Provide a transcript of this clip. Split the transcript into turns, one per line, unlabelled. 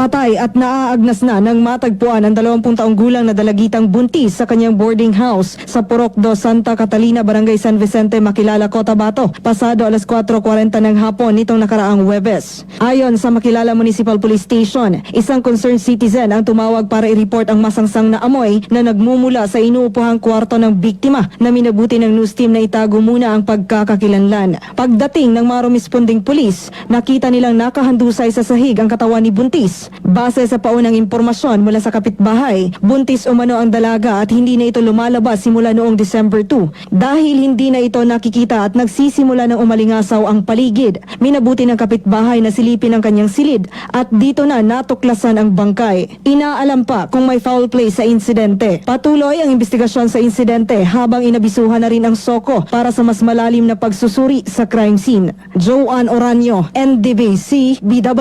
Patay at naaagnas na ng matagpuan ang 20 taong gulang na dalagitang buntis sa kanyang boarding house sa Purok do Santa Catalina, Barangay San Vicente, Makilala, Cotabato, pasado alas 4.40 ng hapon nitong nakaraang Webes. Ayon sa Makilala Municipal Police Station, isang concerned citizen ang tumawag para i-report ang masangsang na amoy na nagmumula sa inuupuhang kwarto ng biktima na minabuti ng news team na itago muna ang pagkakakilanlan. Pagdating ng mga rumisponding pulis, nakita nilang nakahandusay sa sahig ang katawan ni Buntis. Base sa paunang impormasyon mula sa kapitbahay, buntis umano ang dalaga at hindi na ito lumalabas simula noong December 2. Dahil hindi na ito nakikita at nagsisimula ng umalingasaw ang paligid, minabuti ng kapitbahay na silipin ang kanyang silid at dito na natuklasan ang bangkay. Inaalam pa kung may foul play sa insidente. Patuloy ang investigasyon sa insidente habang inabisuhan na rin ang SOCO para sa mas malalim na pagsusuri sa crime scene. Joanne Oranyo, NDBC, Bida.